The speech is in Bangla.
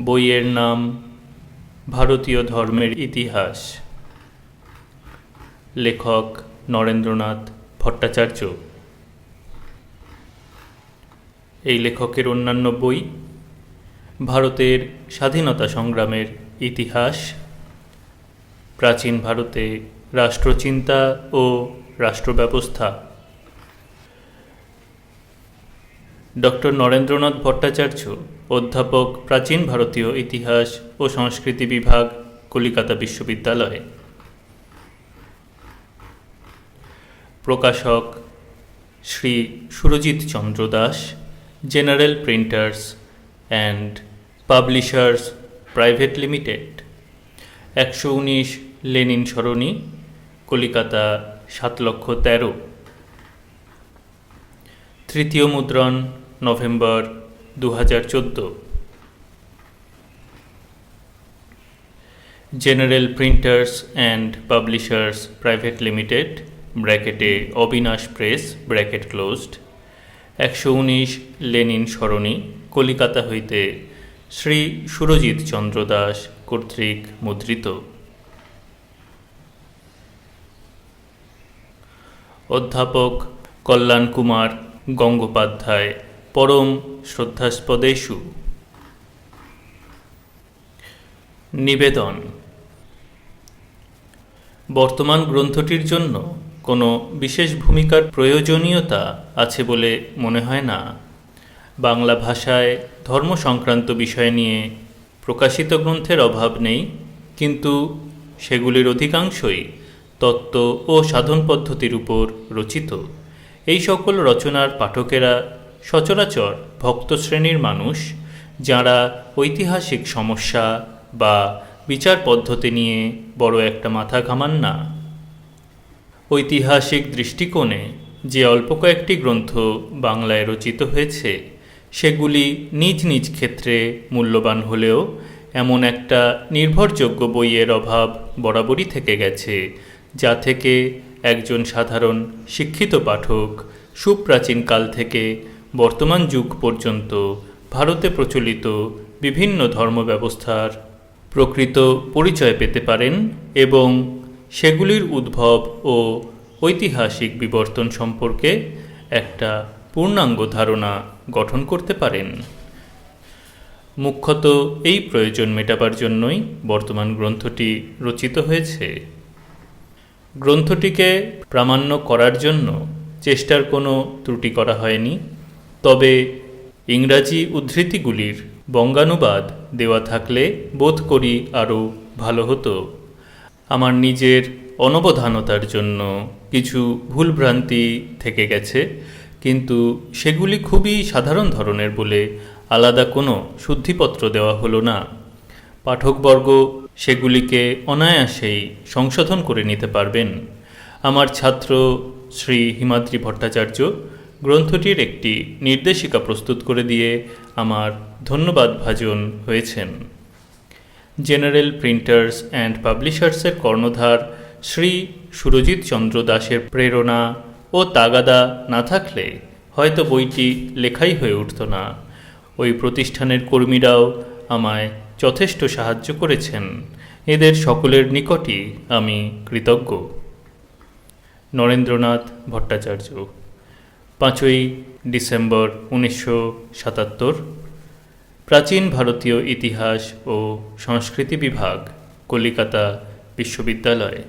বইয়ের নাম ভারতীয় ধর্মের ইতিহাস। লেখক নরেন্দ্রনাথ ভট্টাচার্য। এই লেখকের অন্যান্য বই ভারতের স্বাধীনতা সংগ্রামের ইতিহাস, প্রাচীন ভারতে রাষ্ট্রচিন্তা ও রাষ্ট্রব্যবস্থা। ডক্টর নরেন্দ্রনাথ ভট্টাচার্য অধ্যাপক প্রাচীন ভারতীয় ইতিহাস ও সংস্কৃতি বিভাগ, কলিকাতা বিশ্ববিদ্যালয়। প্রকাশক Shri Surajit Chandra Das, general printers and publishers private limited. একশো উনিশ লেনিন সরণি, কলিকাতা সাত লক্ষ তেরো। তৃতীয় মুদ্রণ, নভেম্বর দু হাজার চোদ্দ general printers and publishers private limited ব্র্যাকেটে অবিনাশ প্রেস ব্র্যাকেট ক্লোজড একশো উনিশ লেনিন সরণি কলিকাতা হইতে শ্রী সুরজিৎ চন্দ্র দাস কর্তৃক মুদ্রিত। অধ্যাপক কল্যাণ কুমার গঙ্গোপাধ্যায় পরম শ্রদ্ধাস্পদেশু। নিবেদন। বর্তমান গ্রন্থটির জন্য কোনো বিশেষ ভূমিকার প্রয়োজনীয়তা আছে বলে মনে হয় না। বাংলা ভাষায় ধর্ম সংক্রান্ত বিষয় নিয়ে প্রকাশিত গ্রন্থের অভাব নেই, কিন্তু সেগুলির অধিকাংশই তত্ত্ব ও সাধন পদ্ধতির উপর রচিত। এই সকল রচনার পাঠকেরা সচরাচর ভক্ত শ্রেণির মানুষ যারা ঐতিহাসিক সমস্যা বা বিচার পদ্ধতি নিয়ে বড় একটা মাথা ঘামান না। ঐতিহাসিক দৃষ্টিকোণে যে অল্প কয়েকটি গ্রন্থ বাংলায় রচিত হয়েছে, সেগুলি নিজ নিজ ক্ষেত্রে মূল্যবান হলেও এমন একটা নির্ভরযোগ্য বইয়ের অভাব বরাবরই থেকে গেছে, যা থেকে একজন সাধারণ শিক্ষিত পাঠক সুপ্রাচীনকাল থেকে বর্তমান যুগ পর্যন্ত ভারতে প্রচলিত বিভিন্ন ধর্ম ব্যবস্থার প্রকৃত পরিচয় পেতে পারেন এবং সেগুলির উদ্ভব ও ঐতিহাসিক বিবর্তন সম্পর্কে একটা পূর্ণাঙ্গ ধারণা গঠন করতে পারেন। মুখ্যত এই প্রয়োজন মেটাবার জন্যই বর্তমান গ্রন্থটি রচিত হয়েছে। গ্রন্থটিকে প্রামাণ্য করার জন্য চেষ্টার কোনো ত্রুটি করা হয়নি। তবে ইংরাজি উদ্ধৃতিগুলির বঙ্গানুবাদ দেওয়া থাকলে বোধ করি আরও ভালো হতো। আমার নিজের অনবধানতার জন্য কিছু ভুলভ্রান্তি থেকে গেছে, কিন্তু সেগুলি খুবই সাধারণ ধরনের বলে আলাদা কোনো শুদ্ধিপত্র দেওয়া হলো না। পাঠকবর্গ সেগুলিকে অনায়াসেই সংশোধন করে নিতে পারবেন। আমার ছাত্র শ্রী হিমাদ্রি ভট্টাচার্য গ্রন্থটির একটি নির্দেশিকা প্রস্তুত করে দিয়ে আমার ধন্যবাদ ভাজন হয়েছেন। জেনারেল প্রিন্টার্স অ্যান্ড পাবলিশার্সের কর্ণধার শ্রী সুরজিৎ চন্দ্র দাসের প্রেরণা ও তাগাদা না থাকলে হয়তো বইটি লেখাই হয়ে উঠত না। ওই প্রতিষ্ঠানের কর্মীরাও আমায় যথেষ্ট সাহায্য করেছেন। এদের সকলের নিকটই আমি কৃতজ্ঞ। নরেন্দ্রনাথ ভট্টাচার্য পাঁচই ডিসেম্বর উনিশশো সাতাত্তর। প্রাচীন ভারতীয় ইতিহাস ও সংস্কৃতি বিভাগ কলিকাতা বিশ্ববিদ্যালয়।